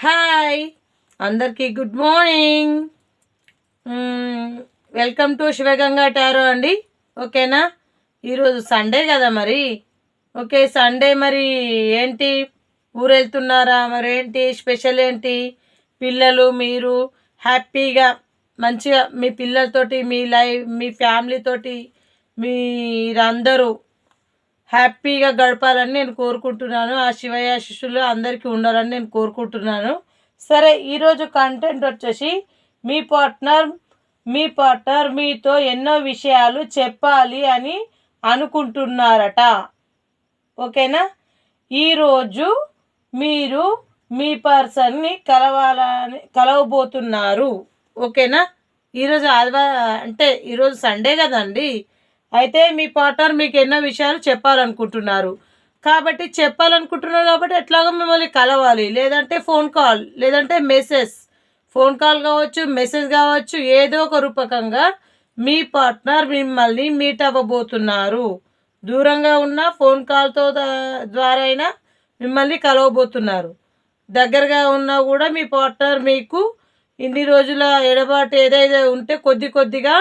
Hi! అందరికీ good morning. Welcome to Shivaganga tarot అండి. ఓకేనా? ఈరోజు సండే కదా మరి. ఓకే సండే మరి ఏంటి? ఊరు వెళ్తున్నారా మరి ఏంటి స్పెషల్ ఏంటి? పిల్లలు మీరు హ్యాపీగా మంచిగా మీ పిల్లలతోటి మీ లైఫ్ మీ ఫ్యామిలీతోటి మీరందరూ హ్యాపీగా గడపాలని నేను కోరుకుంటున్నాను. ఆ శివయ్య శిష్యులు అందరికీ ఉండాలని నేను కోరుకుంటున్నాను. సరే ఈరోజు కంటెంట్ వచ్చేసి మీ పార్ట్నర్ మీ పార్ట్నర్ మీతో ఎన్నో విషయాలు చెప్పాలి అని అనుకుంటున్నారట. ఓకేనా? ఈరోజు మీరు మీ పర్సన్ని కలవాలని కలవబోతున్నారు. ఓకేనా? ఈరోజు ఆదివారం అంటే ఈరోజు సండే కదండి. అయితే మీ పార్ట్నర్ మీకు ఎన్నో విషయాలు చెప్పాలనుకుంటున్నారు. కాబట్టి చెప్పాలనుకుంటున్నారు కాబట్టి ఎట్లాగో మిమ్మల్ని కలవాలి. లేదంటే ఫోన్ కాల్ లేదంటే మెసేజ్ ఫోన్ కాల్ కావచ్చు మెసేజ్ కావచ్చు ఏదో ఒక రూపకంగా మీ పార్ట్నర్ మిమ్మల్ని మీట్ అవ్వబోతున్నారు. దూరంగా ఉన్న ఫోన్ కాల్తో ద్వారా అయినా మిమ్మల్ని కలవబోతున్నారు. దగ్గరగా ఉన్నా కూడా మీ పార్ట్నర్ మీకు ఇన్ని రోజుల ఎడబాటు ఏదైతే ఉంటే కొద్ది కొద్దిగా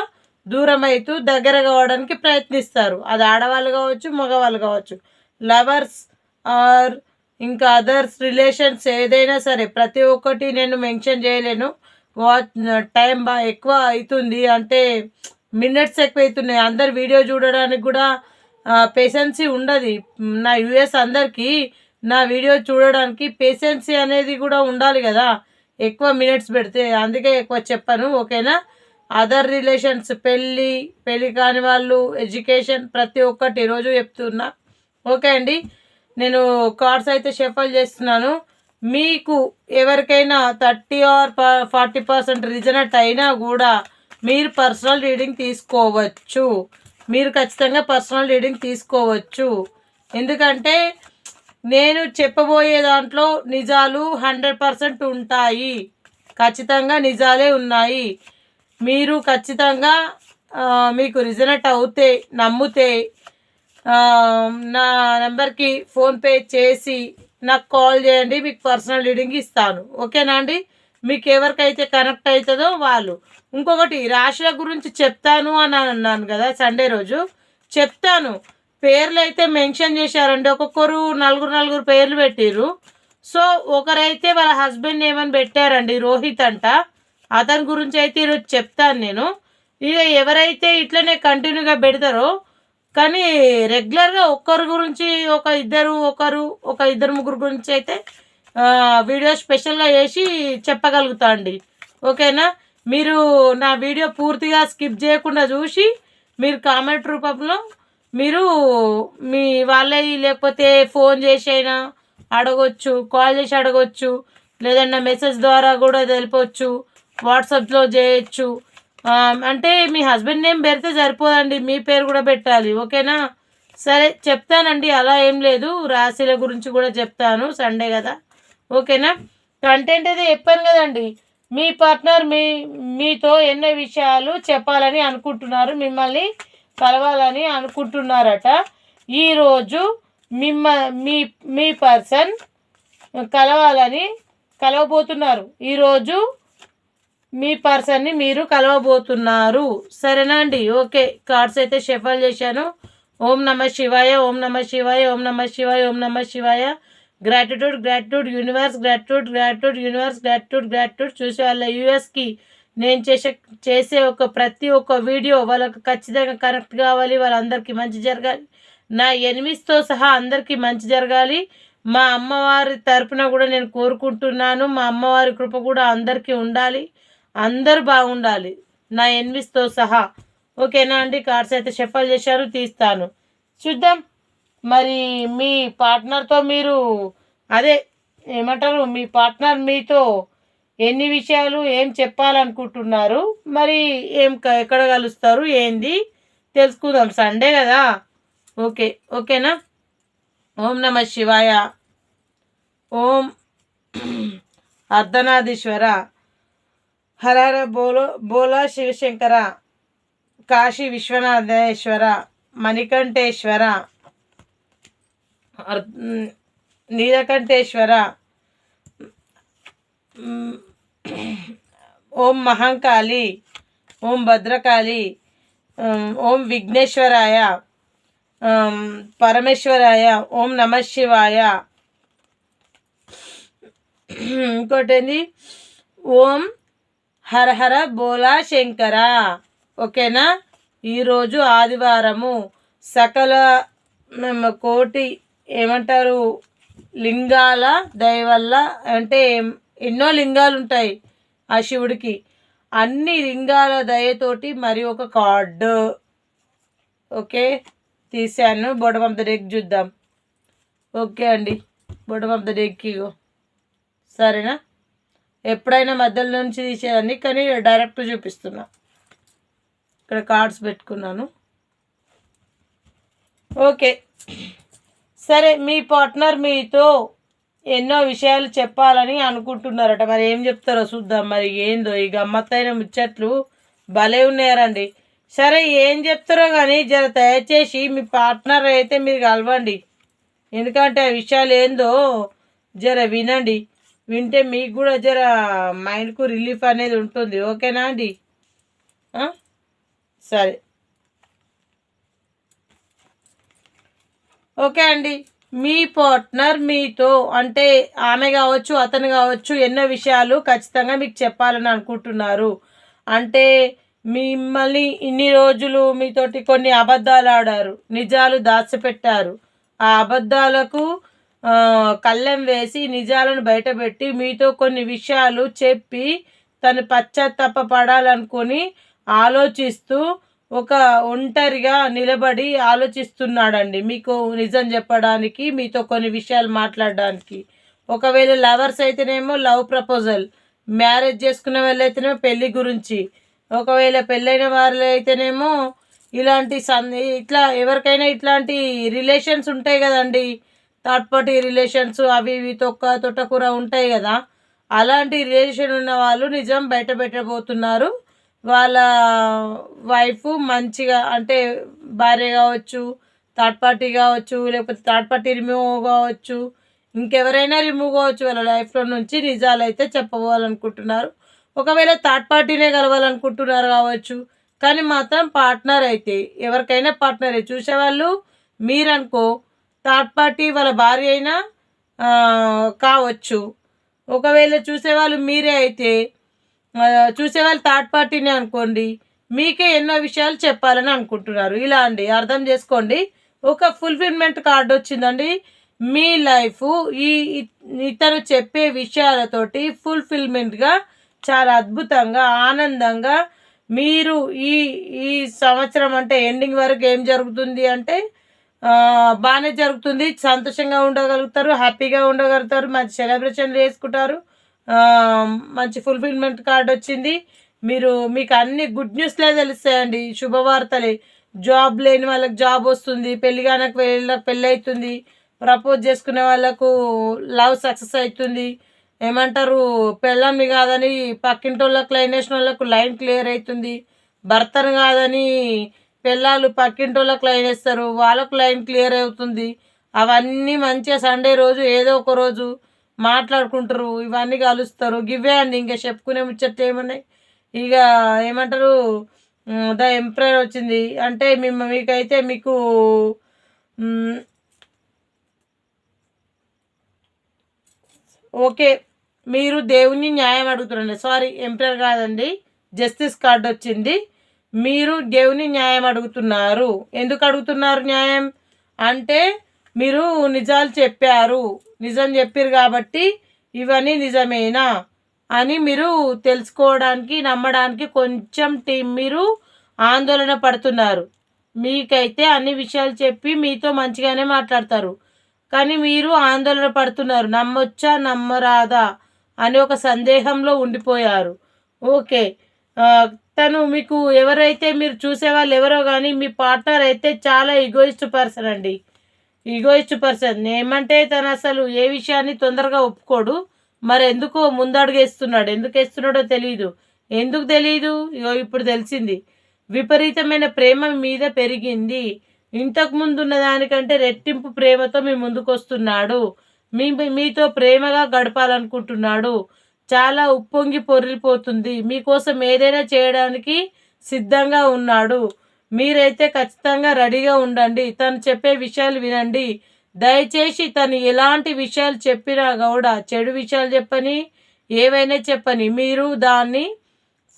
దూరం అవుతూ దగ్గర కావడానికి ప్రయత్నిస్తారు. అది ఆడవాళ్ళు కావచ్చు మగవాళ్ళు కావచ్చు. లవర్స్ ఆర్ ఇంకా అదర్స్ రిలేషన్స్ ఏదైనా సరే ప్రతి ఒక్కటి నేను మెన్షన్ చేయలేను. వాచ్ టైం బాగా ఎక్కువ అవుతుంది అంటే మినిట్స్ ఎక్కువ అవుతున్నాయి అందరు వీడియో చూడడానికి కూడా పేషెన్సీ ఉండదు. నా యుఎస్ అందరికీ నా వీడియో చూడడానికి పేషెన్సీ అనేది కూడా ఉండాలి కదా. ఎక్కువ మినిట్స్ పెడితే అందుకే ఎక్కువ చెప్పాను ఓకేనా? అదర్ రిలేషన్స్ పెళ్ళి పెళ్ళి కాని వాళ్ళు ఎడ్యుకేషన్ ప్రతి ఒక్కటి రోజు చెప్తున్నా. ఓకే అండి? నేను కార్డ్స్ అయితే షఫల్ చేస్తున్నాను. మీకు ఎవరికైనా thirty or forty percent resonate అయినా కూడా మీరు పర్సనల్ రీడింగ్ తీసుకోవచ్చు. మీరు ఖచ్చితంగా పర్సనల్ రీడింగ్ తీసుకోవచ్చు. ఎందుకంటే నేను చెప్పబోయే దాంట్లో నిజాలు హండ్రెడ్ పర్సెంట్ ఉంటాయి. ఖచ్చితంగా నిజాలే ఉన్నాయి. మీరు ఖచ్చితంగా మీకు రిజనెట్ అవుతే నమ్మితే నా నెంబర్కి ఫోన్పే చేసి నాకు కాల్ చేయండి మీకు పర్సనల్ రీడింగ్ ఇస్తాను. ఓకేనా అండి? మీకు ఎవరికైతే కనెక్ట్ అవుతుందో వాళ్ళు. ఇంకొకటి రాశుల గురించి చెప్తాను అని అన్నాను కదా సండే రోజు. చెప్తాను. పేర్లు అయితే మెన్షన్ చేశారండి. ఒక్కొక్కరు నలుగురు నలుగురు పేర్లు పెట్టిర్రు. సో ఒకరైతే వాళ్ళ హస్బెండ్ ఏమని పెట్టారండి? రోహిత్ అంట. అతని గురించి అయితే ఈరోజు చెప్తాను నేను. ఇక ఎవరైతే ఇట్లనే కంటిన్యూగా పెడతారో కానీ రెగ్యులర్గా ఒక్కరి గురించి ఒక ఇద్దరు ఒకరు ఒక ఇద్దరు ముగ్గురు గురించి అయితే వీడియో స్పెషల్గా చేసి చెప్పగలుగుతా అండి. ఓకేనా? మీరు నా వీడియో పూర్తిగా స్కిప్ చేయకుండా చూసి మీరు కామెంట్ రూపంలో మీరు మీ వాళ్ళవి లేకపోతే ఫోన్ చేసి అయినా అడగొచ్చు కాల్ చేసి అడగొచ్చు లేదన్నా మెసేజ్ ద్వారా కూడా తెలిపొచ్చు వాట్సాప్లో చేయొచ్చు. అంటే మీ హస్బెండ్ నేమ్ పెడితే సరిపోదండి. మీ పేరు కూడా పెట్టాలి. ఓకేనా? సరే చెప్తానండి. అలా ఏం లేదు. రాశిల గురించి కూడా చెప్తాను. సండే కదా. ఓకేనా? కంటెంట్ అయితే చెప్పాను కదండి. మీ పార్ట్నర్ మీ మీతో ఎన్నో విషయాలు చెప్పాలని అనుకుంటున్నారు. మిమ్మల్ని కలవాలని అనుకుంటున్నారట. ఈరోజు మిమ్మ మీ మీ పర్సన్ కలవాలని కలవబోతున్నారు. ఈరోజు మీ పర్సన్ని మీరు కలవబోతున్నారు. సరేనా అండి ఓకే. కార్డ్స్ అయితే షఫల్ చేశాను. ఓం నమ శివాయ ఓం నమ శివాయ ఓం నమ శివాయ ఓం నమ శివాయ. Gratitude gratitude universe gratitude gratitude universe gratitude gratitude చూసే వాళ్ళ యూఎస్కి నేను చేసే చేసే ఒక ప్రతి ఒక్క వీడియో వాళ్ళకి ఖచ్చితంగా కనెక్ట్ కావాలి. వాళ్ళందరికీ మంచి జరగాలి. నా ఎనిమిస్తో సహా అందరికీ మంచి జరగాలి. మా అమ్మవారి తరపున కూడా నేను కోరుకుంటున్నాను. మా అమ్మవారి కృప కూడా అందరికీ ఉండాలి. అందరు బాగుండాలి. నా ఎన్విస్తో సహా. ఓకేనా అండి? కార్డ్స్ అయితే షఫల్ చేశారు తీస్తాను. చూద్దాం. మరి మీ పార్ట్నర్తో మీరు అదే ఏమంటారు మీ పార్ట్నర్ మీతో ఎన్ని విషయాలు ఏం చెప్పాలనుకుంటున్నారు మరి ఏం క- ఎక్కడ కలుస్తారు ఏంది తెలుసుకుందాం. సండే కదా. ఓకే ఓకేనా? ఓం నమ శివాయ. ఓం అర్ధనాదీశ్వర. హరహర బోలో బోలా శివశంకర కాశీ విశ్వనాథేశ్వర మణికంఠేశ్వర నీలకంఠేశ్వర ఓం మహంకాళి ఓం భద్రకాళి ఓం విఘ్నేశ్వరాయ పరమేశ్వరాయ ఓం నమ శివాయ. ఇంకోటి ఏంది ఓం హర హర బోలా శంకర. ఓకేనా? ఈరోజు ఆదివారము. సకల మేము కోటి ఏమంటారు? లింగాల దయ వల్ల అంటే ఎన్నో లింగాలు ఉంటాయి ఆ శివుడికి. అన్ని లింగాల దయతోటి మరి ఒక కార్డు. ఓకే? తీశాను. బొడమ్ ఆఫ్ ద డెక్ చూద్దాం. ఓకే అండి. బొడమ్ ఆఫ్ ద డెక్ సరేనా? ఎప్పుడైనా మధ్యలో నుంచి తీసేదాన్ని కానీ డైరెక్ట్ చూపిస్తున్నా. ఇక్కడ కార్డ్స్ పెట్టుకున్నాను. ఓకే. సరే మీ పార్ట్నర్ మీతో ఎన్నో విషయాలు చెప్పాలని అనుకుంటున్నారట. మరి ఏం చెప్తారో చూద్దాం. మరి ఏందో ఈ గమ్మత్తైన ముచ్చట్లు భలే ఉన్నారండి సరే ఏం చెప్తారో కానీ జర దయచేసి మీ పార్ట్నర్ అయితే మీరు కలవండి. ఎందుకంటే ఆ విషయాలు ఏందో జర వినండి. వింటే మీకు కూడా జర మైండ్కు రిలీఫ్ అనేది ఉంటుంది. ఓకేనా అండి? సరే. ఓకే అండి. మీ పార్ట్నర్ మీతో అంటే ఆమె కావచ్చు అతను కావచ్చు ఎన్నో విషయాలు ఖచ్చితంగా మీకు చెప్పాలని అనుకుంటున్నారు. అంటే మిమ్మల్ని ఇన్ని రోజులు మీతోటి కొన్ని అబద్ధాలు ఆడారు. నిజాలు దాచిపెట్టారు. ఆ అబద్ధాలకు కళ్ళెం వేసి నిజాలను బయటపెట్టి మీతో కొన్ని విషయాలు చెప్పి తను పశ్చాత్తాప పడాలనుకొని ఆలోచిస్తూ ఒక ఒంటరిగా నిలబడి ఆలోచిస్తున్నాడండి. మీకు నిజం చెప్పడానికి మీతో కొన్ని విషయాలు మాట్లాడడానికి. ఒకవేళ లవర్స్ అయితేనేమో లవ్ ప్రపోజల్ మ్యారేజ్ చేసుకునే వాళ్ళైతేనేమో పెళ్ళి గురించి ఒకవేళ పెళ్ళైన వాళ్ళు అయితేనేమో ఇలాంటి సంది ఇట్లా ఎవరికైనా ఇట్లాంటి రిలేషన్స్ ఉంటాయి కదండి. థర్డ్ పార్టీ రిలేషన్స్ అవి ఇవి తొక్క తొట్టకూర ఉంటాయి కదా. అలాంటి రిలేషన్ ఉన్న వాళ్ళు నిజం బయట పెట్టబోతున్నారు. వాళ్ళ వైఫ్ మంచిగా అంటే భార్య కావచ్చు థర్డ్ పార్టీ కావచ్చు లేకపోతే థర్డ్ పార్టీ రిమూవ్ కావచ్చు ఇంకెవరైనా రిమూవ్ కావచ్చు వాళ్ళ లైఫ్లో నుంచి నిజాలు అయితే చెప్పబోవాలనుకుంటున్నారు. ఒకవేళ థర్డ్ పార్టీనే కలవాలనుకుంటున్నారు కావచ్చు కానీ మాత్రం పార్ట్నర్ అయితే ఎవరికైనా పార్ట్నరే చూసేవాళ్ళు మీరనుకో థర్డ్ పార్టీ వాళ్ళ భార్య అయినా కావచ్చు. ఒకవేళ చూసేవాళ్ళు మీరే అయితే చూసేవాళ్ళు థర్డ్ పార్టీనే అనుకోండి. మీకే ఎన్నో విషయాలు చెప్పాలని అనుకుంటున్నారు. ఇలా అండి అర్థం చేసుకోండి. ఒక ఫుల్ఫిల్మెంట్ కార్డు వచ్చిందండి. మీ లైఫ్ ఈ ఇతను చెప్పే విషయాలతోటి ఫుల్ఫిల్మెంట్గా చాలా అద్భుతంగా ఆనందంగా మీరు ఈ ఈ సంవత్సరం అంటే ఎండింగ్ వరకు ఏం జరుగుతుంది అంటే బాగానే జరుగుతుంది. సంతోషంగా ఉండగలుగుతారు హ్యాపీగా ఉండగలుగుతారు మంచి సెలబ్రేషన్లు చేసుకుంటారు. మంచి ఫుల్ఫిల్మెంట్ కార్డు వచ్చింది. మీరు మీకు అన్ని గుడ్ న్యూస్లే తెలుస్తాయండి. శుభవార్తలే. జాబ్ లేని వాళ్ళకి జాబ్ వస్తుంది. పెళ్ళి కానకు వాళ్ళకి పెళ్ళి అవుతుంది ప్రపోజ్ చేసుకునే వాళ్ళకు లవ్ సక్సెస్ అవుతుంది ఏమంటారు? పెళ్ళాన్ని కాదని పక్కింటి వాళ్ళకి లైన్ వేసిన వాళ్ళకు లైన్ క్లియర్ అవుతుంది భర్తను కాదని పిల్లలు పక్కింటి వాళ్ళకి లైన్ వేస్తారు. వాళ్ళకు లైన్ క్లియర్ అవుతుంది. అవన్నీ మంచిగా సండే రోజు ఏదో ఒక రోజు మాట్లాడుకుంటారు. ఇవన్నీ కలుస్తారు. గివే అండి ఇంకా చెప్పుకునే ముచ్చట్లు ఏమున్నాయి? ఇక ఏమంటారు? ద ఎంప్రయర్ వచ్చింది. అంటే మేము మీకైతే మీకు ఓకే. మీరు దేవుని న్యాయం అడుగుతున్నారండి. సారీ ఎంప్రయర్ కాదండి. జస్టిస్ కార్డు వచ్చింది. మీరు దేవుని న్యాయం అడుగుతున్నారు. ఎందుకు అడుగుతున్నారు న్యాయం? అంటే మీరు నిజాలు చెప్పారు. నిజం చెప్పారు కాబట్టి ఇవన్నీ నిజమేనా? అని మీరు తెలుసుకోవడానికి నమ్మడానికి కొంచెం టీం మీరు ఆందోళన పడుతున్నారు. మీకైతే అన్ని విషయాలు చెప్పి మీతో మంచిగానే మాట్లాడతారు. కానీ మీరు ఆందోళన పడుతున్నారు. నమ్మొచ్చా? నమ్మరాదా? అని ఒక సందేహంలో ఉండిపోయారు. ఓకే. తను మీకు ఎవరైతే మీరు చూసే వాళ్ళు ఎవరో కానీ మీ పార్ట్నర్ అయితే చాలా ఈగోయిస్ట్ పర్సన్ అండి. ఈగోయిస్ట్ పర్సన్ ఏమంటే తను అసలు ఏ విషయాన్ని తొందరగా ఒప్పుకోడు. మరి ఎందుకో ముందడుగేస్తున్నాడు. ఎందుకు వేస్తున్నాడో తెలియదు ఎందుకు తెలియదు ఇగో ఇప్పుడు తెలిసింది. విపరీతమైన ప్రేమ మీద పెరిగింది. ఇంతకు ముందు ఉన్న దానికంటే రెట్టింపు ప్రేమతో మీ ముందుకు వస్తున్నాడు మీ మీతో ప్రేమగా గడపాలనుకుంటున్నాడు. చాలా ఉప్పొంగి పొర్లిపోతుంది మీకోసం ఏదైనా చేయడానికి సిద్ధంగా ఉన్నాడు. మీరైతే ఖచ్చితంగా రెడీగా ఉండండి. తను చెప్పే విషయాలు వినండి. దయచేసి తను ఎలాంటి విషయాలు చెప్పినా కూడా చెడు విషయాలు చెప్పని ఏవైనా చెప్పని మీరు దాన్ని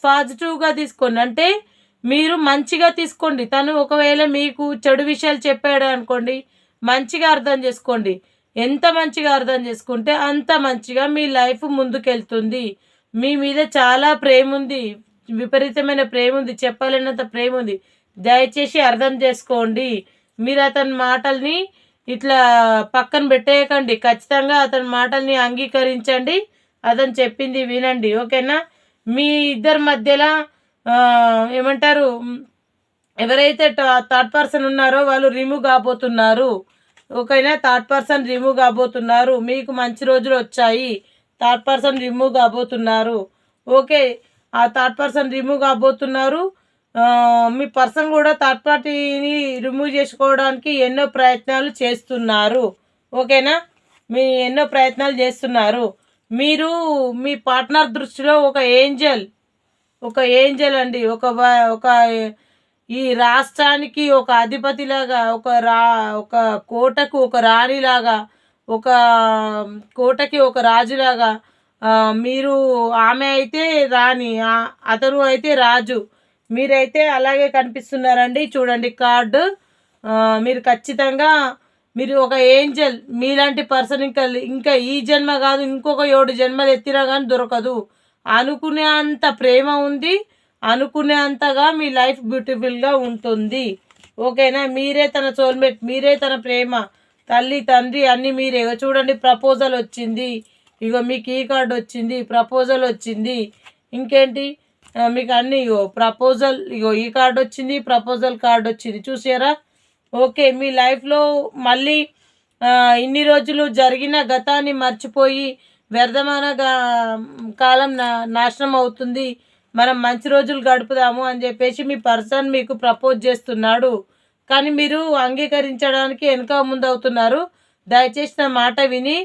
పాజిటివ్గా తీసుకోండి. అంటే మీరు మంచిగా తీసుకోండి. తను ఒకవేళ మీకు చెడు విషయాలు చెప్పాడు అనుకోండి మంచిగా అర్థం చేసుకోండి. ఎంత మంచిగా అర్థం చేసుకుంటే అంత మంచిగా మీ లైఫ్ ముందుకెళ్తుంది. మీ మీద చాలా ప్రేమ ఉంది. విపరీతమైన ప్రేమ ఉంది. చెప్పలేనంత ప్రేమ ఉంది. దయచేసి అర్థం చేసుకోండి. మీరు అతని మాటల్ని ఇట్లా పక్కన పెట్టేయకండి. ఖచ్చితంగా అతని మాటల్ని అంగీకరించండి. అతను చెప్పింది వినండి. ఓకేనా? మీ ఇద్దరి మధ్యలో ఏమంటారు ఎవరైతే థర్డ్ పర్సన్ ఉన్నారో వాళ్ళు రిమూవ్ కాబోతున్నారు. ఓకేనా థర్డ్ పర్సన్ రిమూవ్ కాబోతున్నారు మీకు మంచి రోజులు వచ్చాయి. థర్డ్ పర్సన్ రిమూవ్ కాబోతున్నారు. ఓకే ఆ థర్డ్ పర్సన్ రిమూవ్ కాబోతున్నారు. మీ పర్సన్ కూడా థర్డ్ పార్టీని రిమూవ్ చేసుకోవడానికి ఎన్నో ప్రయత్నాలు చేస్తున్నారు. ఓకేనా? మీ ఎన్నో ప్రయత్నాలు చేస్తున్నారు. మీరు మీ పార్ట్నర్ దృష్టిలో ఒక ఏంజల్ ఒక ఏంజల్ అండి. ఒక ఒక ఈ రాష్ట్రానికి ఒక అధిపతిలాగా ఒక రా ఒక కోటకు ఒక రాణిలాగా ఒక కోటకి ఒక రాజులాగా మీరు ఆమె అయితే రాణి అతను అయితే రాజు. మీరైతే అలాగే కనిపిస్తున్నారండి. చూడండి కార్డు. మీరు ఖచ్చితంగా మీరు ఒక ఏంజల్ మీలాంటి పర్సన్ ఇంకా ఇంకా ఈ జన్మ కాదు ఇంకొక ఏడు జన్మలు ఎత్తినా కానీ దొరకదు. అనుకునే అంత ప్రేమ ఉంది. అనుకునే అంతగా మీ లైఫ్ బ్యూటిఫుల్గా ఉంటుంది. ఓకేనా? మీరే తన సోల్మేట్ మీరే తన ప్రేమ తల్లి తండ్రి అన్నీ మీరే. చూడండి ప్రపోజల్ వచ్చింది. ఇగో మీకు ఈ కార్డు వచ్చింది ప్రపోజల్ వచ్చింది. ఇంకేంటి? మీకు అన్ని ఇగో ప్రపోజల్ ఇగో ఈ కార్డు వచ్చింది ప్రపోజల్ కార్డు వచ్చింది. చూసారా? ఓకే మీ లైఫ్లో మళ్ళీ ఇన్ని రోజులు జరిగిన గతాన్ని మర్చిపోయి వ్యర్థమైన కాలం నాశనం అవుతుంది. మనం మంచి రోజులు గడుపుదాము అని చెప్పేసి మీ పర్సన్ మీకు ప్రపోజ్ చేస్తున్నాడు. కానీ మీరు అంగీకరించడానికి వెనుక ముందు అవుతున్నారు దయచేసి నా మాట విని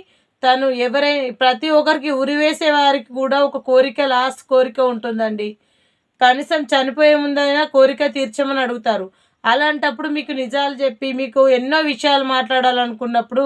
తను ఎవరై ప్రతి ఒక్కరికి ఉరివేసే వారికి కూడా ఒక కోరిక లాస్ట్ కోరిక ఉంటుందండి. కనీసం చనిపోయే ముందైనా కోరిక తీర్చమని అడుగుతారు. అలాంటప్పుడు మీకు నిజాలు చెప్పి మీకు ఎన్నో విషయాలు మాట్లాడాలనుకున్నప్పుడు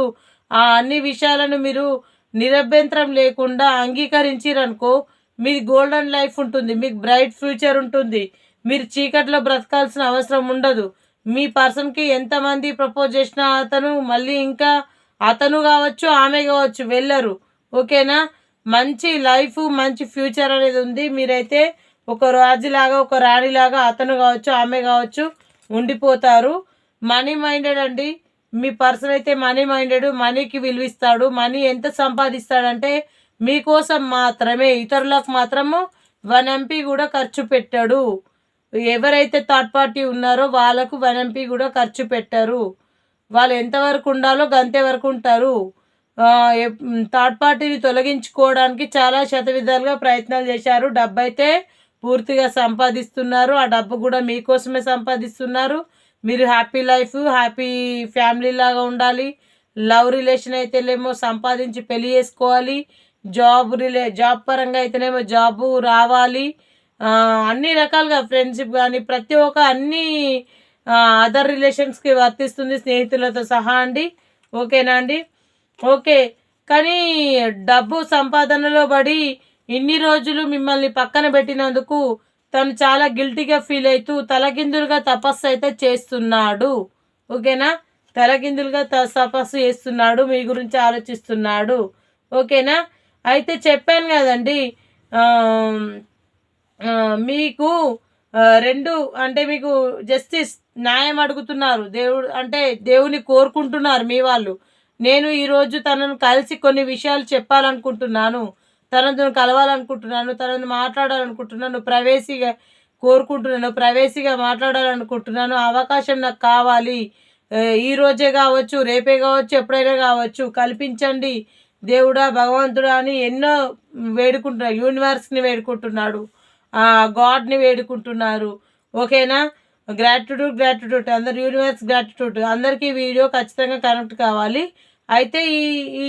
ఆ అన్ని విషయాలను మీరు నిరభ్యంతరం లేకుండా అంగీకరించిరనుకో మీది గోల్డెన్ లైఫ్ ఉంటుంది మీకు బ్రైట్ ఫ్యూచర్ ఉంటుంది మీరు చీకట్లో బ్రతకాల్సిన అవసరం ఉండదు. మీ పర్సన్కి ఎంతమంది ప్రపోజ్ చేసినా అతను మళ్ళీ ఇంకా అతను కావచ్చు ఆమె కావచ్చు వెళ్ళరు. ఓకేనా మంచి లైఫ్ మంచి ఫ్యూచర్ అనేది ఉంది. మీరైతే ఒక రాజులాగా ఒక రాణిలాగా అతను కావచ్చు ఆమె కావచ్చు ఉండిపోతారు. మనీ మైండెడ్ అండి. మీ పర్సన్ అయితే మనీ మైండెడ్ మనీకి విలువిస్తాడు. మనీ ఎంత సంపాదిస్తాడంటే మీకోసం మాత్రమే ఇతరులకు మాత్రము వన్ ఎంపీ కూడా ఖర్చు పెట్టాడు. ఎవరైతే థర్డ్ పార్టీ ఉన్నారో వాళ్ళకు వన్ ఎంపీ కూడా ఖర్చు పెట్టారు. వాళ్ళు ఎంతవరకు ఉండాలో గంతే వరకు ఉంటారు. థర్డ్ పార్టీని తొలగించుకోవడానికి చాలా శతవిధాలుగా ప్రయత్నాలు చేశారు. డబ్బు అయితే పూర్తిగా సంపాదిస్తున్నారు. ఆ డబ్బు కూడా మీకోసమే సంపాదిస్తున్నారు. మీరు హ్యాపీ లైఫ్ హ్యాపీ ఫ్యామిలీ లాగా ఉండాలి. లవ్ రిలేషన్ అయితేనేమో సంపాదించి పెళ్ళి చేసుకోవాలి. జాబ్ రిలే జాబ్ పరంగా అయితేనేమో జాబు రావాలి. అన్ని రకాలుగా ఫ్రెండ్షిప్ కానీ ప్రతి ఒక్క అన్ని అదర్ రిలేషన్స్కి వర్తిస్తుంది స్నేహితులతో సహా అండి. ఓకేనా అండి? ఓకే. కానీ డబ్బు సంపాదనలో పడి ఇన్ని రోజులు మిమ్మల్ని పక్కన పెట్టినందుకు తను చాలా గిల్టీగా ఫీల్ అవుతూ తలకిందులుగా తపస్సు అయితే చేస్తున్నాడు. ఓకేనా? తలకిందులుగా తపస్సు చేస్తున్నాడు మీ గురించి ఆలోచిస్తున్నాడు. ఓకేనా? అయితే చెప్పాను కదండి మీకు రెండు అంటే మీకు జస్టిస్ న్యాయం అడుగుతున్నారు. దేవుడు అంటే దేవుని కోరుకుంటున్నారు మీ వాళ్ళు. నేను ఈరోజు తనను కలిసి కొన్ని విషయాలు చెప్పాలనుకుంటున్నాను. తనతో కలవాలనుకుంటున్నాను తనను మాట్లాడాలనుకుంటున్నాను ప్రవేశిగా కోరుకుంటున్నాను ప్రవేశిగా మాట్లాడాలనుకుంటున్నాను. అవకాశం నాకు కావాలి. ఈ రోజే కావచ్చు రేపే కావచ్చు ఎప్పుడైనా కావచ్చు. కల్పించండి. దేవుడా భగవంతుడా అని ఎన్నో వేడుకుంటున్నారు. యూనివర్స్ని వేడుకుంటున్నాడు గాడ్ని వేడుకుంటున్నారు. ఓకేనా? గ్రాటిట్యూడ్ గ్రాటిట్యూడ్ అందరు యూనివర్స్ గ్రాటిట్యూడ్ అందరికీ వీడియో ఖచ్చితంగా కనెక్ట్ కావాలి. అయితే ఈ ఈ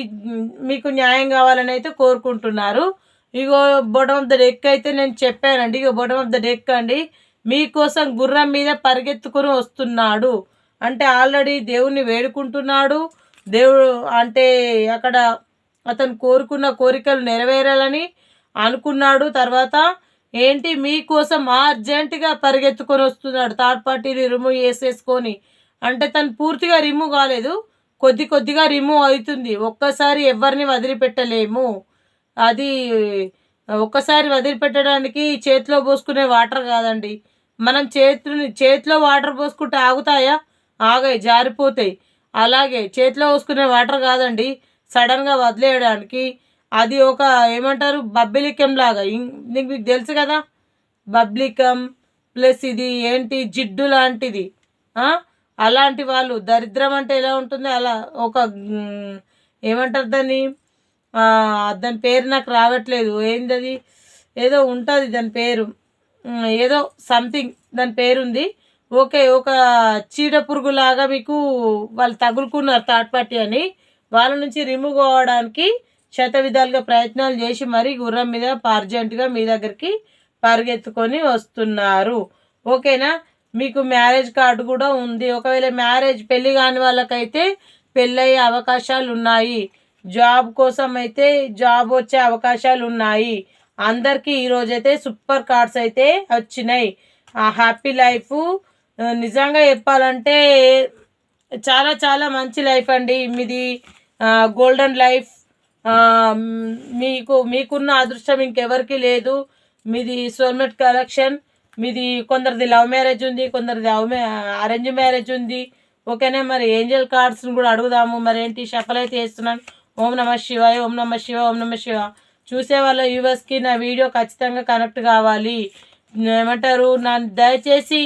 మీకు న్యాయం కావాలని అయితే కోరుకుంటున్నారు. Ego bottom of the deck అయితే నేను చెప్పానండి. Ego bottom of the deck అండి. మీకోసం గుర్రం మీద పరిగెత్తుకుని వస్తున్నాడు. అంటే ఆల్రెడీ దేవుణ్ణి వేడుకుంటున్నాడు. దేవుడు అంటే అక్కడ అతను కోరుకున్న కోరికలు నెరవేరాలని అనుకున్నాడు. తర్వాత ఏంటి మీకోసం అర్జెంటుగా పరిగెత్తుకొని వస్తున్నాడు. థర్డ్ పార్టీని రిమూవ్ చేసేసుకొని. అంటే తను పూర్తిగా రిమూవ్ కాలేదు. కొద్ది కొద్దిగా రిమూవ్ అవుతుంది. ఒక్కసారి ఎవరిని వదిలిపెట్టలేము. అది ఒక్కసారి వదిలిపెట్టడానికి చేతిలో పోసుకునే వాటర్ కాదండి. మనం చేతిని చేతిలో వాటర్ పోసుకుంటే ఆగుతాయా? ఆగాయి జారిపోతాయి. అలాగే చేతిలో పోసుకునే వాటర్ కాదండి. సడన్గా వదిలేయడానికి అది ఒక ఏమంటారు బబ్బిలికం లాగా. మీకు తెలుసు కదా? బబ్లికం ప్లస్ ఇది ఏంటి? జిడ్డు లాంటిది. అలాంటి వాళ్ళు. దరిద్రం అంటే ఎలా ఉంటుంది? అలా ఒక ఏమంటారు దాన్ని? దాని పేరు నాకు రావట్లేదు. ఏంది అది? ఏదో ఉంటుంది దాని పేరు. ఏదో సంథింగ్ దాని పేరుంది. ఓకే ఒక చీడ పురుగులాగా మీకు వాళ్ళు తగులుకున్నారు థర్డ్ పార్టీ అని. వాళ్ళ నుంచి రిమూవ్ అవ్వడానికి శత విధాలుగా ప్రయత్నాలు చేసి మరీ గుర్రం మీద అర్జెంటుగా మీ దగ్గరికి పరిగెత్తుకొని వస్తున్నారు. ఓకేనా? మీకు మ్యారేజ్ కార్డు కూడా ఉంది. ఒకవేళ మ్యారేజ్ పెళ్ళి కాని వాళ్ళకైతే పెళ్ళయ్యే అవకాశాలు ఉన్నాయి. జాబ్ కోసం అయితే జాబ్ వచ్చే అవకాశాలు ఉన్నాయి. అందరికీ ఈరోజైతే సూపర్ కార్డ్స్ అయితే వచ్చినాయి. ఆ హ్యాపీ లైఫ్ నిజంగా చెప్పాలంటే చాలా చాలా మంచి లైఫ్ అండి. మీది గోల్డెన్ లైఫ్ మీకు మీకున్న అదృష్టం ఇంకెవరికి లేదు. మీది సోల్మెట్ కలెక్షన్ మీది కొందరిది లవ్ మ్యారేజ్ ఉంది కొందరిది లవ్ అరేంజ్ మ్యారేజ్ ఉంది. ఓకేనా? మరి ఏంజల్ కార్డ్స్ని కూడా అడుగుదాము. మరి ఏంటి షఫల్ అయితే వేస్తున్నాను ఓం నమ శివాయ ఓం నమ శివ ఓం నమ శివ. చూసే వాళ్ళ యూవర్స్కి నా వీడియో ఖచ్చితంగా కనెక్ట్ కావాలి. ఏమంటారు? నా దయచేసి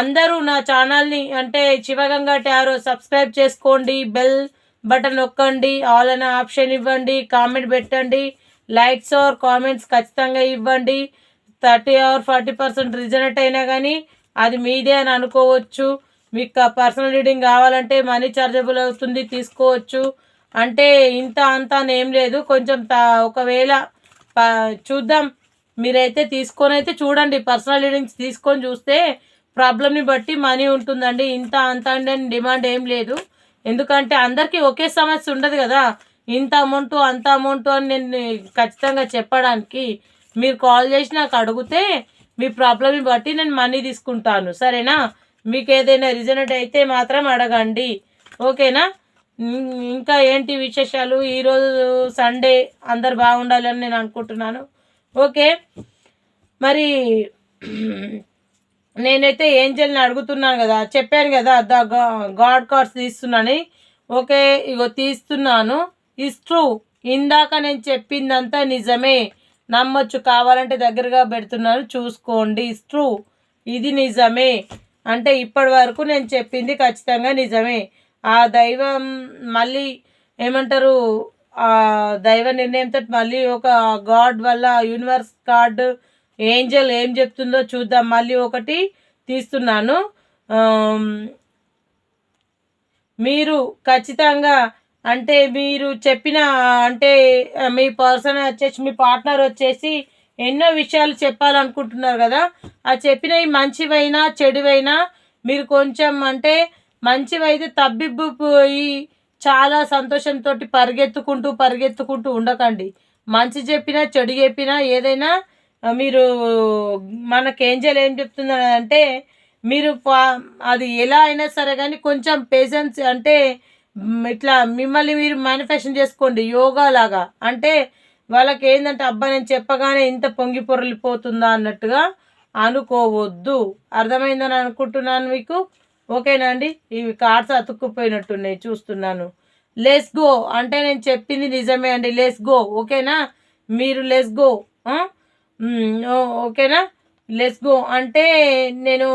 అందరూ నా ఛానల్ని అంటే శివగంగా టారో సబ్స్క్రైబ్ చేసుకోండి. బెల్ బటన్ నొక్కండి ఆల్ అనే ఆప్షన్ ఇవ్వండి కామెంట్ పెట్టండి లైక్స్ ఆర్ కామెంట్స్ ఖచ్చితంగా ఇవ్వండి. Thirty or forty percent resonate అయినా కానీ అది మీదే అని అనుకోవచ్చు. మీకు పర్సనల్ రీడింగ్ కావాలంటే మనీ చార్జబుల్ అవుతుంది తీసుకోవచ్చు. అంటే ఇంత అంత ఏం లేదు. కొంచెం ఒకవేళ చూద్దాం. మీరైతే తీసుకొని అయితే చూడండి. పర్సనల్ రీడింగ్స్ తీసుకొని చూస్తే ప్రాబ్లమ్ని బట్టి మనీ ఉంటుందండి. ఇంత అంత అని డిమాండ్ ఏం లేదు. ఎందుకంటే అందరికీ ఒకే సమస్య ఉండదు కదా. ఇంత అమౌంట్ అంత అమౌంట్ అని నేను ఖచ్చితంగా చెప్పడానికి మీరు కాల్ చేసి నాకు అడిగితే మీ ప్రాబ్లమ్ని బట్టి నేను మనీ తీసుకుంటాను. సరేనా? మీకు ఏదైనా రిజనెట్ అయితే మాత్రం అడగండి. ఓకేనా? ఇంకా ఏంటి విశేషాలు? ఈరోజు సండే అందరు బాగుండాలని నేను అనుకుంటున్నాను. ఓకే. మరి నేనైతే ఏంజల్ని అడుగుతున్నాను కదా చెప్పాను కదా ద గాడ్ కార్డ్స్ తీస్తున్నానని. ఓకే ఇగో తీస్తున్నాను. ఇస్ ట్రూ ఇందాక నేను చెప్పిందంతా నిజమే. నమ్మొచ్చు కావాలంటే దగ్గరగా పెడుతున్నాను చూసుకోండి. ఇస్ ట్రూ ఇది నిజమే. అంటే ఇప్పటి వరకు నేను చెప్పింది ఖచ్చితంగా నిజమే. ఆ దైవం మళ్ళీ ఏమంటారు ఆ దైవ నిర్ణయంతో మళ్ళీ ఒక గాడ్ వల్ల యూనివర్స్ కార్డు ఏంజల్ ఏం చెప్తుందో చూద్దాం. మళ్ళీ ఒకటి తీస్తున్నాను. మీరు ఖచ్చితంగా అంటే మీరు చెప్పిన అంటే మీ పర్సన్ వచ్చేసి మీ పార్ట్నర్ వచ్చేసి ఎన్నో విషయాలు చెప్పాలనుకుంటున్నారు కదా. ఆ చెప్పినవి మంచివైనా చెడువైనా మీరు కొంచెం అంటే మంచివైతే తబ్బిబ్బిపోయి చాలా సంతోషంతో పరిగెత్తుకుంటూ పరిగెత్తుకుంటూ ఉండకండి. మంచి చెప్పినా చెడు చెప్పినా ఏదైనా మీరు మనకి ఏంజల్ ఏం చెప్తుందంటే మీరు అది ఎలా అయినా సరే కానీ కొంచెం పేషెన్స్ అంటే ఇట్లా మిమ్మల్ని మీరు మేనిఫెస్టేషన్ చేసుకోండి యోగా లాగా. అంటే వాళ్ళకి ఏంటంటే అబ్బా నేను చెప్పగానే ఇంత పొంగి పొరలిపోతుందా అన్నట్టుగా అనుకోవద్దు. అర్థమైందని అనుకుంటున్నాను మీకు? ఓకేనా అండి? ఇవి కార్డ్స్ అతుక్కుపోయినట్టున్నాయి చూస్తున్నాను. లెస్ గో అంటే నేను చెప్పింది నిజమే అండి. లెస్ గో ఓకేనా? మీరు లెస్ గో ఓకేనా? లెస్ గో అంటే నేను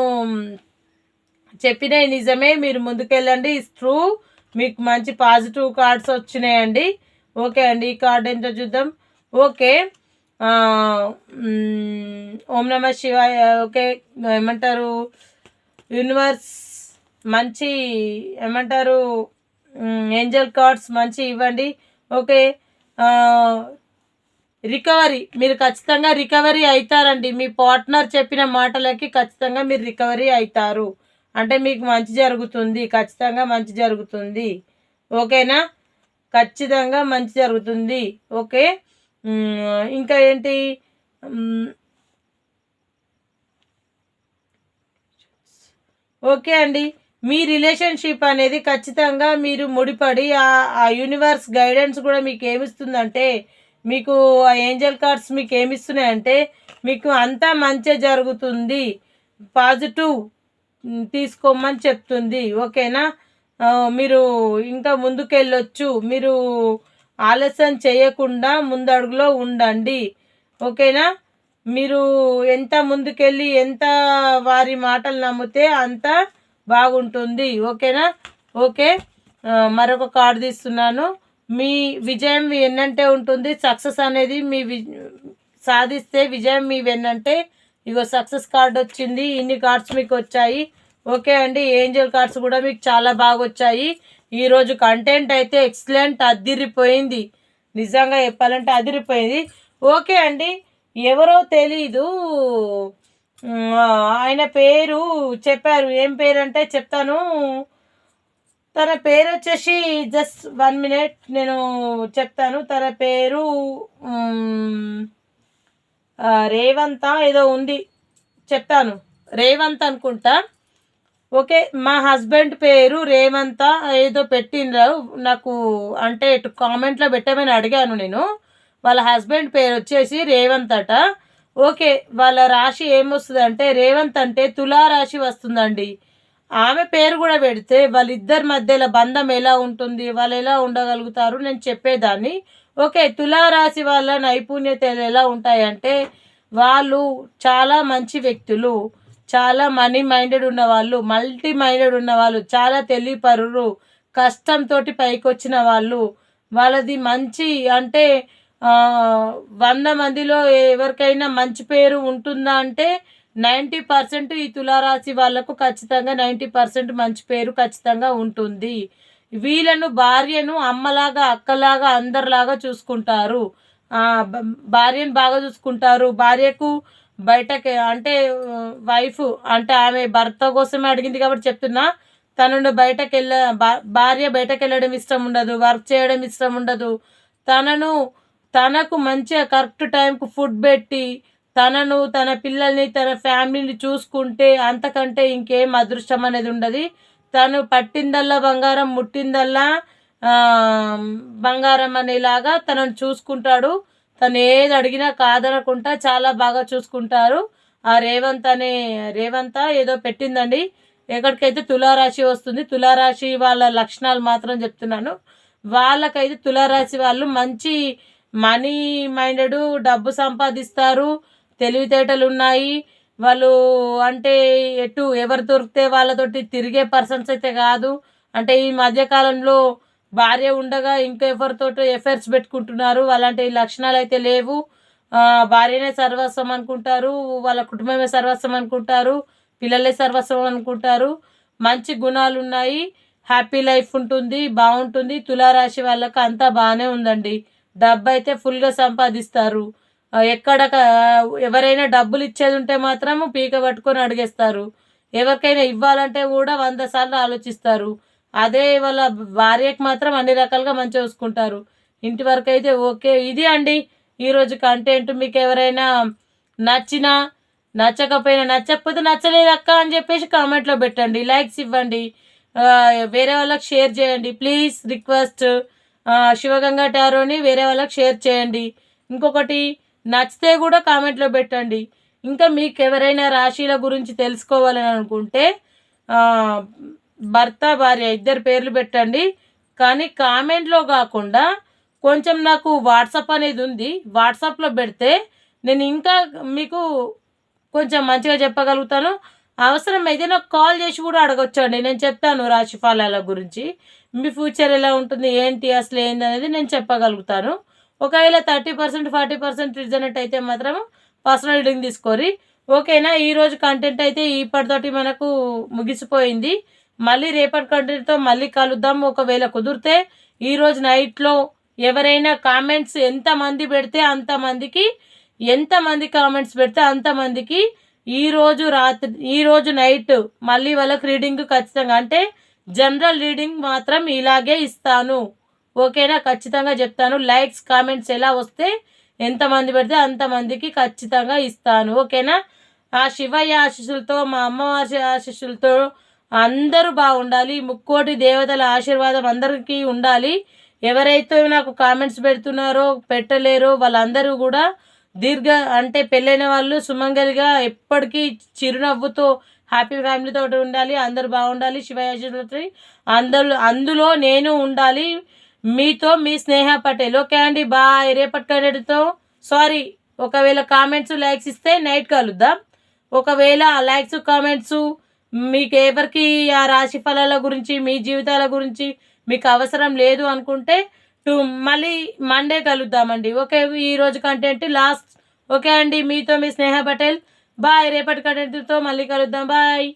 చెప్పిన నిజమే మీరు ముందుకెళ్ళండి. ఇస్ ట్రూ మీకు మంచి పాజిటివ్ కార్డ్స్ వచ్చినాయండి. ఓకే అండి ఈ కార్డ్ ఏంటో చూద్దాం. ఓకే. ఓం నమ శివాయ ఓకే. ఏమంటారు? యూనివర్స్ మంచి ఏమంటారు? ఏంజల్ కార్డ్స్ మంచి ఇవ్వండి. ఓకే. రికవరీ మీరు ఖచ్చితంగా రికవరీ అవుతారండి మీ పార్ట్నర్ చెప్పిన మాటలకి ఖచ్చితంగా మీరు రికవరీ అవుతారు అంటే మీకు మంచి జరుగుతుంది ఖచ్చితంగా మంచి జరుగుతుంది. ఓకేనా? ఖచ్చితంగా మంచి జరుగుతుంది. ఓకే? ఇంకా ఏంటి? ఓకే అండి. మీ రిలేషన్షిప్ అనేది ఖచ్చితంగా మీరు ముడిపడి ఆ యూనివర్స్ గైడెన్స్ కూడా మీకు ఏమిస్తుందంటే మీకు ఆ ఏంజల్ కార్డ్స్ మీకు ఏమిస్తున్నాయంటే మీకు అంతా మంచి జరుగుతుంది. పాజిటివ్ తీసుకోమని చెప్తుంది. ఓకేనా? మీరు ఇంకా ముందుకెళ్ళొచ్చు. మీరు ఆలస్యం చేయకుండా ముందడుగులో ఉండండి. ఓకేనా? మీరు ఎంత ముందుకెళ్ళి ఎంత వారి మాటలు నమ్మితే అంత బాగుంటుంది. ఓకేనా? ఓకే. మరొక కార్డు తీస్తున్నాను. మీ విజయం మీ వెన్నంటే ఉంటుంది సక్సెస్ అనేది మీ సాధిస్తే విజయం మీ వెన్నంటే. ఇగో సక్సెస్ కార్డ్ వచ్చింది ఇన్ని కార్డ్స్ మీకు వచ్చాయి. ఓకే అండి ఏంజల్ కార్డ్స్ కూడా మీకు చాలా బాగా వచ్చాయి. ఈరోజు కంటెంట్ అయితే ఎక్సలెంట్ అదిరిపోయింది. నిజంగా చెప్పాలంటే అదిరిపోయింది. ఓకే అండి ఎవరో తెలీదు. ఆయన పేరు చెప్పారు. ఏం పేరు అంటే చెప్తాను. తన పేరు వచ్చేసి జస్ట్ వన్ మినిట్ నేను చెప్తాను. తన పేరు రేవంత ఏదో ఉంది. చెప్తాను. రేవంత్ అనుకుంటా. ఓకే మా హస్బెండ్ పేరు రేవంత ఏదో పెట్టిండ్రు. నాకు అంటే ఇటు కామెంట్లో పెట్టమని అడిగాను నేను. వాళ్ళ హస్బెండ్ పేరు వచ్చేసి రేవంత్ అట. ఓకే వాళ్ళ రాశి ఏమొస్తుంది అంటే రేవంత్ అంటే తులా రాశి వస్తుందండి. ఆమె పేరు కూడా పెడితే వాళ్ళిద్దరి మధ్యలో బంధం ఎలా ఉంటుంది వాళ్ళు ఎలా ఉండగలుగుతారు నేను చెప్పేదాన్ని. ఓకే తులారాశి వాళ్ళ నైపుణ్యతలు ఎలా ఉంటాయంటే వాళ్ళు చాలా మంచి వ్యక్తులు చాలా మనీ మైండెడ్ ఉన్నవాళ్ళు మల్టీ మైండెడ్ ఉన్నవాళ్ళు చాలా తెలివిపరులు కష్టంతో పైకొచ్చిన వాళ్ళు వాళ్ళది మంచి అంటే వంద మందిలో ఎవరికైనా మంచి పేరు ఉంటుందా అంటే నైంటీ పర్సెంట్ ఈ తులారాశి వాళ్ళకు ఖచ్చితంగా నైంటీ పర్సెంట్ మంచి పేరు ఖచ్చితంగా ఉంటుంది. వీళ్ళను భార్యను అమ్మలాగా అక్కలాగా అందరిలాగా చూసుకుంటారు. భార్యను బాగా చూసుకుంటారు. భార్యకు బయటకి అంటే వైఫ్ అంటే ఆమె భర్త కోసమే అడిగింది కాబట్టి చెప్తున్నా. తనను బయటకు వెళ్ళ భా- భార్య బయటకు వెళ్ళడం ఇష్టం ఉండదు వర్క్ చేయడం ఇష్టం ఉండదు. తనను తనకు మంచిగా కరెక్ట్ టైంకు ఫుడ్ పెట్టి తనను తన పిల్లల్ని తన ఫ్యామిలీని చూసుకుంటే అంతకంటే ఇంకేం అదృష్టం అనేది ఉండదు. తను పట్టిందల్లా బంగారం ముట్టిందల్లా బంగారం అనేలాగా తనను చూసుకుంటాడు. తను ఏది అడిగినా కాదనకుండా చాలా బాగా చూసుకుంటారు. ఆ రేవంత్ అనే రేవంత ఏదో పెట్టిందండి. ఎక్కడికైతే తులారాశి వస్తుంది తులారాశి వాళ్ళ లక్షణాలు మాత్రం చెప్తున్నాను. వాళ్ళకైతే తులారాశి వాళ్ళు మంచి మనీ మైండెడ్ డబ్బు సంపాదిస్తారు. తెలివితేటలు ఉన్నాయి వాళ్ళు అంటే ఎటు ఎవరు దొరికితే వాళ్ళతోటి తిరిగే పర్సన్స్ అయితే కాదు. అంటే ఈ మధ్యకాలంలో భార్య ఉండగా ఇంకా ఎవరితోటో ఎఫైర్స్ పెట్టుకుంటున్నారు. అలాంటి లక్షణాలు అయితే లేవు. భార్యనే సర్వస్వం అనుకుంటారు. వాళ్ళ కుటుంబమే సర్వస్వం అనుకుంటారు. పిల్లలే సర్వస్వం అనుకుంటారు. మంచి గుణాలు ఉన్నాయి హ్యాపీ లైఫ్ ఉంటుంది. బాగుంటుంది. తులారాశి వాళ్ళకు అంతా బాగానే ఉందండి. డబ్బు అయితే ఫుల్గా సంపాదిస్తారు. ఎక్కడ ఎవరైనా డబ్బులు ఇచ్చేది ఉంటే మాత్రం పీక పట్టుకొని అడిగేస్తారు. ఎవరికైనా ఇవ్వాలంటే కూడా వంద సార్లు ఆలోచిస్తారు. అదే వాళ్ళ భార్యకి మాత్రం అన్ని రకాలుగా మంచి చూసుకుంటారు. ఇంటి వరకు అయితే ఓకే. ఇది అండి ఈరోజు కంటెంట్ మీకు ఎవరైనా నచ్చినా నచ్చకపోయినా నచ్చకపోతే నచ్చలేదు అక్క అని చెప్పేసి కామెంట్లో పెట్టండి. లైక్స్ ఇవ్వండి. వేరే వాళ్ళకి షేర్ చేయండి. ప్లీజ్ రిక్వెస్ట్ శివగంగా టారోని వేరే వాళ్ళకి షేర్ చేయండి. ఇంకొకటి నచ్చితే కూడా కామెంట్లో పెట్టండి. ఇంకా మీకు ఎవరైనా రాశిల గురించి తెలుసుకోవాలని అనుకుంటే భర్త భార్య ఇద్దరు పేర్లు పెట్టండి. కానీ కామెంట్లో కాకుండా కొంచెం నాకు వాట్సాప్ అనేది ఉంది. వాట్సాప్లో పెడితే నేను ఇంకా మీకు కొంచెం మంచిగా చెప్పగలుగుతాను. అవసరం నాకు కాల్ చేసి కూడా అడగొచ్చండి. నేను చెప్తాను రాశి ఫలాల గురించి. మీ ఫ్యూచర్ ఎలా ఉంటుంది? ఏంటి? అసలు ఏంది అనేది నేను చెప్పగలుగుతాను. ఒకవేళ థర్టీ పర్సెంట్ ఫార్టీ పర్సెంట్ రిజనెంట్ అయితే మాత్రం పర్సనల్ రీడింగ్ తీసుకోరి ఓకేనా? ఈరోజు కంటెంట్ అయితే ఇప్పటితోటి మనకు ముగిసిపోయింది. మళ్ళీ రేపటి కంటెంట్తో మళ్ళీ కలుద్దాం. ఒకవేళ కుదిరితే ఈరోజు నైట్లో ఎవరైనా కామెంట్స్ ఎంతమంది పెడితే అంతమందికి ఎంతమంది కామెంట్స్ పెడితే అంతమందికి ఈరోజు రాత్రి ఈరోజు నైట్ మళ్ళీ వాళ్ళకి రీడింగ్ ఖచ్చితంగా అంటే జనరల్ రీడింగ్ మాత్రం ఇలాగే ఇస్తాను. ఓకేనా? ఖచ్చితంగా చెప్తాను. లైక్స్ కామెంట్స్ ఎలా వస్తే ఎంతమంది పెడితే అంతమందికి ఖచ్చితంగా ఇస్తాను. ఓకేనా? ఆ శివయ్య ఆశీస్సులతో మా అమ్మవారి ఆశీస్సులతో అందరూ బాగుండాలి. ముక్కోటి దేవతల ఆశీర్వాదం అందరికీ ఉండాలి. ఎవరైతే నాకు కామెంట్స్ పెడుతున్నారో పెట్టలేరో వాళ్ళందరూ కూడా దీర్ఘ అంటే పెళ్ళైన వాళ్ళు సుమంగలిగా ఎప్పటికీ చిరునవ్వుతో హ్యాపీ ఫ్యామిలీతో ఉండాలి. అందరూ బాగుండాలి. శివయాశులతో అందరూ అందులో నేను ఉండాలి. మీతో మీ స్నేహ పటేల్ ఓకే అండి బాయ్. రేపటి కంటెంట్తో సారీ ఒకవేళ కామెంట్స్ లైక్స్ ఇస్తే నైట్ కలుద్దాం. ఒకవేళ లైక్స్ కామెంట్స్ మీకు ఎవరికి ఆ రాశి ఫలాల గురించి మీ జీవితాల గురించి మీకు అవసరం లేదు అనుకుంటే టు మళ్ళీ మండే కలుద్దామండి. ఓకే ఈరోజు కంటెంట్ లాస్ట్. ఓకే అండి మీతో మీ స్నేహ పటేల్. బాయ్ రేపటి కంటెంట్తో మళ్ళీ కలుద్దాం. బాయ్.